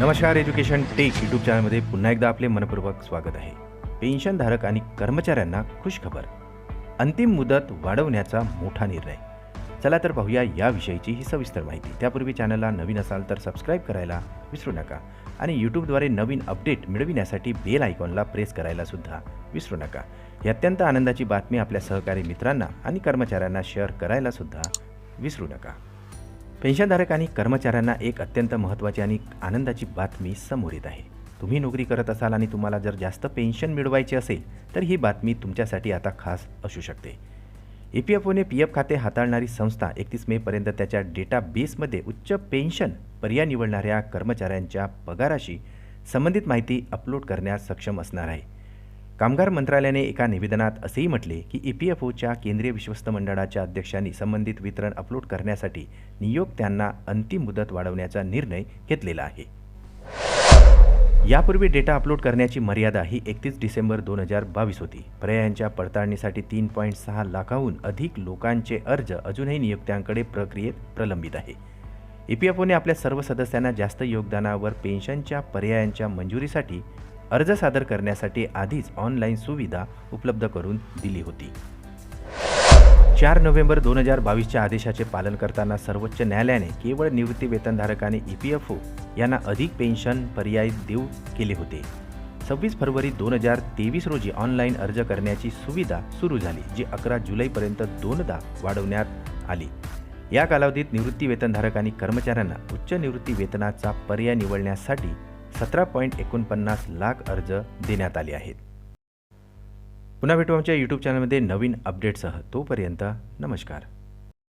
नमस्कार education take YouTube चॅनलमध्ये पुन्हा एकदा आपले मनपूर्वक स्वागत आहे. पेन्शनधारक आणि कर्मचाऱ्यांना खुशखबर. अंतिम मुदत वाढवण्याचा मोठा निर्णय. चला तर पाहूया याविषयीची ही सविस्तर माहिती. त्यापूर्वी चॅनलला नवीन असाल तर सबस्क्राईब करायला विसरू नका आणि यूट्यूबद्वारे नवीन अपडेट मिळविण्यासाठी बेल आयकॉनला प्रेस करायला सुद्धा विसरू नका. ही अत्यंत आनंदाची बातमी आपल्या सहकारी मित्रांना आणि कर्मचाऱ्यांना शेअर करायला सुद्धा विसरू नका. पेन्शनधारक आणि कर्मचाऱ्यांना एक अत्यंत महत्त्वाची आणि आनंदाची बातमी समोर येत आहे. तुम्ही नोकरी करत असाल आणि तुम्हाला जर जास्त पेन्शन मिळवायचे असेल तर ही बातमी तुमच्यासाठी आता खास असू शकते. ई पी एफ ओने पी एफ खाते हाताळणारी संस्था एकतीस मेपर्यंत त्याच्या डेटाबेसमध्ये उच्च पेन्शन पर्याय निवडणाऱ्या कर्मचाऱ्यांच्या पगाराशी संबंधित माहिती अपलोड करण्यास सक्षम असणार आहे. कामगार मंत्रालयाने एका निवेदनात असेही म्हटले की ई पी एफ ओच्या केंद्रीय विश्वस्त मंडळाच्या अध्यक्षांनी संबंधित वितरण अपलोड करण्यासाठी नियोक्त्यांना अंतिम मुदत वाढवण्याचा निर्णय घेतलेला आहे. यापूर्वी डेटा अपलोड करण्याची मर्यादा ही एकतीस डिसेंबर दोन हजार बावीस होती. पर्यायांच्या पडताळणीसाठी तीन पॉईंट सहा लाखाहून अधिक लोकांचे अर्ज अजूनही नियोक्त्यांकडे प्रक्रियेत प्रलंबित आहे. ई पी एफ ओने आपल्या सर्व सदस्यांना जास्त योगदानावर पेन्शनच्या पर्यायांच्या मंजुरीसाठी अर्ज सादर करण्यासाठी आधीच ऑनलाईन सुविधा उपलब्ध करून दिली होती. चार नोव्हेंबर दोन हजार बावीसच्या आदेशाचे पालन करताना सर्वोच्च न्यायालयाने केवळ निवृत्ती ई पी एफ ओ यांना अधिक पेन्शन पर्याय देऊ केले होते. सव्वीस फरवरी दोन हजार तेवीस रोजी ऑनलाईन अर्ज करण्याची सुविधा सुरू झाली जी अकरा जुलैपर्यंत दोनदा वाढवण्यात आली. या कालावधीत निवृत्ती आणि कर्मचाऱ्यांना उच्च निवृत्ती वेतनाचा पर्याय निवडण्यासाठी सतरा पॉईंट एकोणपन्नास लाख अर्ज देण्यात आले आहेत. पुन्हा भेटू आमच्या यूट्यूब चॅनलमध्ये नवीन अपडेटसह तोपर्यंत नमस्कार.